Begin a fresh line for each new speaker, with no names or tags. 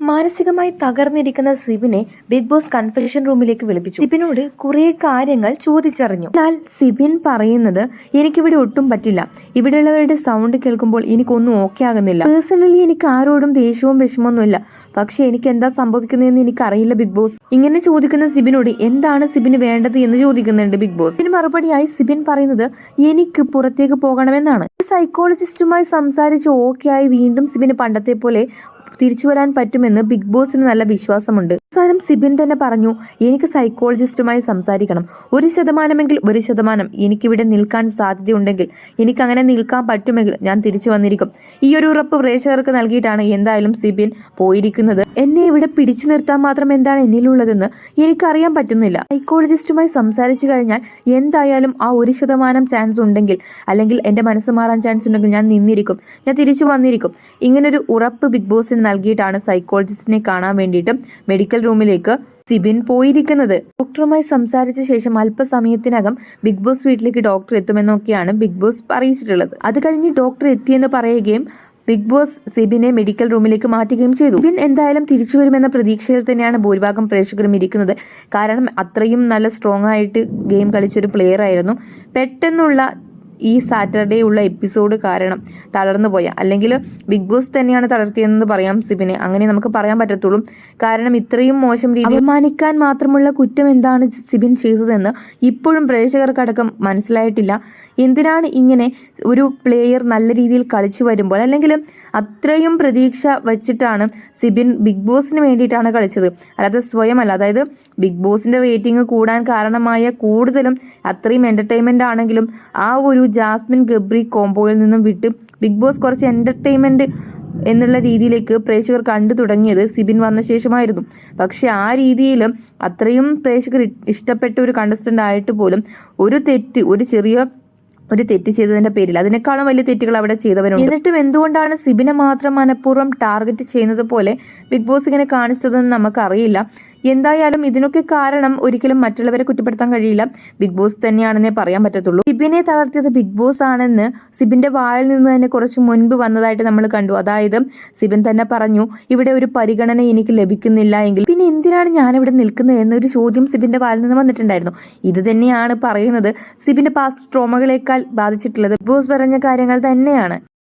മാനസികമായി തകർന്നിരിക്കുന്ന സിബിനെ ബിഗ് ബോസ് കൺഫെഷൻ റൂമിലേക്ക് വിളിപ്പിച്ചു. സിബിനോട് കുറെ കാര്യങ്ങൾ ചോദിച്ചറിഞ്ഞു. എന്നാൽ സിബിൻ പറയുന്നത് എനിക്കിവിടെ ഒട്ടും പറ്റില്ല. ഇവിടെയുള്ളവരുടെ സൗണ്ട് കേൾക്കുമ്പോൾ എനിക്കൊന്നും ഓക്കെ ആകുന്നില്ല. പേഴ്സണലി എനിക്ക് ആരോടും ദേഷ്യവും വിഷമമൊന്നുമില്ല. പക്ഷെ എനിക്ക് എന്താ സംഭവിക്കുന്നതെന്ന് എനിക്കറിയില്ല ബിഗ് ബോസ്. ഇങ്ങനെ ചോദിക്കുന്ന സിബിനോട് എന്താണ് സിബിന് വേണ്ടത് എന്ന് ചോദിക്കുന്നുണ്ട് ബിഗ് ബോസ്. ഇതിന് മറുപടിയായി സിബിൻ പറയുന്നത് എനിക്ക് പുറത്തേക്ക് പോകണമെന്നാണ്. സൈക്കോളജിസ്റ്റുമായി സംസാരിച്ച് ഓക്കെ ആയി വീണ്ടും സിബിന് പണ്ടത്തെ പോലെ തിരിച്ചു വരാൻ പറ്റുമെന്ന് ബിഗ് ബോസിന് നല്ല വിശ്വാസമുണ്ട്. അവസാനം സിബിൻ തന്നെ പറഞ്ഞു എനിക്ക് സൈക്കോളജിസ്റ്റുമായി സംസാരിക്കണം. ഒരു ശതമാനമെങ്കിൽ ഒരു ശതമാനം. എനിക്കിവിടെ നിൽക്കാൻ സാധ്യതയുണ്ടെങ്കിൽ എനിക്ക് അങ്ങനെ നിൽക്കാൻ പറ്റുമെങ്കിൽ ഞാൻ തിരിച്ചു വന്നിരിക്കും. ഈ ഒരു ഉറപ്പ് പ്രേക്ഷകർക്ക് നൽകിയിട്ടാണ് എന്തായാലും സിബിൻ പോയിരിക്കുന്നത്. എന്നെ ഇവിടെ പിടിച്ചു നിർത്താൻ മാത്രം എന്താണ് എന്നിലുള്ളതെന്ന് എനിക്കറിയാൻ പറ്റുന്നില്ല. സൈക്കോളജിസ്റ്റുമായി സംസാരിച്ചു കഴിഞ്ഞാൽ എന്തായാലും ആ ഒരു ശതമാനം ചാൻസ് ഉണ്ടെങ്കിൽ അല്ലെങ്കിൽ എന്റെ മനസ്സ് മാറാൻ ചാൻസ് ഉണ്ടെങ്കിൽ ഞാൻ നിന്നിരിക്കും. ഞാൻ തിരിച്ചു വന്നിരിക്കും. ഇങ്ങനൊരു ഉറപ്പ് ബിഗ് ബോസിന് നൽകിയിട്ടാണ് സൈക്കോളജിസ്റ്റിനെ കാണാൻ വേണ്ടിയിട്ട് മെഡിക്കൽ റൂമിലേക്ക് സിബിൻ പോയിരിക്കുന്നത്. ഡോക്ടറുമായി സംസാരിച്ച ശേഷം അല്പസമയത്തിനകം ബിഗ് ബോസ് വീട്ടിലേക്ക് ഡോക്ടർ എത്തുമെന്നൊക്കെയാണ് ബിഗ് ബോസ് അറിയിച്ചിട്ടുള്ളത്. അത് കഴിഞ്ഞ് ഡോക്ടർ എത്തിയെന്ന് പറയുകയും ബിഗ് ബോസ് സിബിനെ മെഡിക്കൽ റൂമിലേക്ക് മാറ്റുകയും ചെയ്തു. സിബിൻ എന്തായാലും തിരിച്ചു വരുമെന്ന പ്രതീക്ഷയിൽ തന്നെയാണ് ഭൂരിഭാഗം പ്രേക്ഷകരും ഇരിക്കുന്നത്. കാരണം അത്രയും നല്ല സ്ട്രോങ് ആയിട്ട് ഗെയിം കളിച്ചൊരു പ്ലെയർ ആയിരുന്നു. പെട്ടെന്നുള്ള ഈ സാറ്റർഡേ ഉള്ള എപ്പിസോഡ് കാരണം തളർന്നു പോയ അല്ലെങ്കിൽ ബിഗ് ബോസ് തന്നെയാണ് തളർത്തിയതെന്ന് പറയാം സിബിനെ. അങ്ങനെ നമുക്ക് പറയാൻ പറ്റത്തുള്ളൂ. കാരണം ഇത്രയും മോശം രീതി അപമാനിക്കാൻ മാത്രമുള്ള കുറ്റം എന്താണ് സിബിൻ ചെയ്തതെന്ന് ഇപ്പോഴും പ്രേക്ഷകർക്കടക്കം മനസ്സിലായിട്ടില്ല. എന്തിനാണ് ഇങ്ങനെ ഒരു പ്ലെയർ നല്ല രീതിയിൽ കളിച്ചു വരുമ്പോൾ അല്ലെങ്കിൽ അത്രയും പ്രതീക്ഷ വെച്ചിട്ടാണ് സിബിൻ ബിഗ് ബോസിന് വേണ്ടിയിട്ടാണ് കളിച്ചത്? അല്ലാതെ സ്വയമല്ല. അതായത് ബിഗ് ബോസിന്റെ റേറ്റിംഗ് കൂടാൻ കാരണമായ കൂടുതലും അത്രയും എന്റർടൈൻമെന്റ് ആണെങ്കിലും ആ ഒരു ജാസ്മിൻ ഗബ്രി കോംബോയിൽ നിന്നും വിട്ട് ബിഗ് ബോസ് കുറച്ച് എന്റർടൈൻമെന്റ് എന്നുള്ള രീതിയിലേക്ക് പ്രേക്ഷകർ കണ്ടു തുടങ്ങിയത് സിബിൻ വന്ന ശേഷമായിരുന്നു. പക്ഷെ ആ രീതിയിൽ അത്രയും പ്രേക്ഷകർ ഇഷ്ടപ്പെട്ട ഒരു കണ്ടസ്റ്റന്റ് ആയിട്ട് പോലും ഒരു തെറ്റ് ഒരു ചെറിയ ഒരു തെറ്റ് ചെയ്തതിന്റെ പേരിൽ അതിനേക്കാളും വലിയ തെറ്റുകൾ അവിടെ ചെയ്തവരുണ്ട്. എന്നിട്ടും എന്തുകൊണ്ടാണ് സിബിനെ മാത്രം മനഃപൂർവം ടാർഗറ്റ് ചെയ്യുന്നത് പോലെ ബിഗ് ബോസ് ഇങ്ങനെ കാണിച്ചതെന്ന് നമുക്കറിയില്ല. എന്തായാലും ഇതിനൊക്കെ കാരണം ഒരിക്കലും മറ്റുള്ളവരെ കുറ്റപ്പെടുത്താൻ കഴിയില്ല. ബിഗ് ബോസ് തന്നെയാണെന്നേ പറയാൻ പറ്റത്തുള്ളൂ. സിബിനെ തളർത്തിയത് ബിഗ് ബോസ് ആണെന്ന് സിബിന്റെ വായിൽ നിന്ന് തന്നെ കുറച്ച് മുൻപ് വന്നതായിട്ട് നമ്മൾ കണ്ടു. അതായത് സിബിൻ തന്നെ പറഞ്ഞു ഇവിടെ ഒരു പരിഗണന എനിക്ക് ലഭിക്കുന്നില്ല എങ്കിൽ പിന്നെ എന്തിനാണ് ഞാനിവിടെ നിൽക്കുന്നത്? എന്നൊരു ചോദ്യം സിബിന്റെ വായിൽ നിന്ന് വന്നിട്ടുണ്ടായിരുന്നു. ഇത് തന്നെയാണ് പറയുന്നത് സിബിന്റെ പാസ്റ്റ് ട്രോമകളെക്കാൾ ബാധിച്ചിട്ടുള്ളത്. ബിഗ് ബോസ് പറഞ്ഞ കാര്യങ്ങൾ തന്നെയാണ്.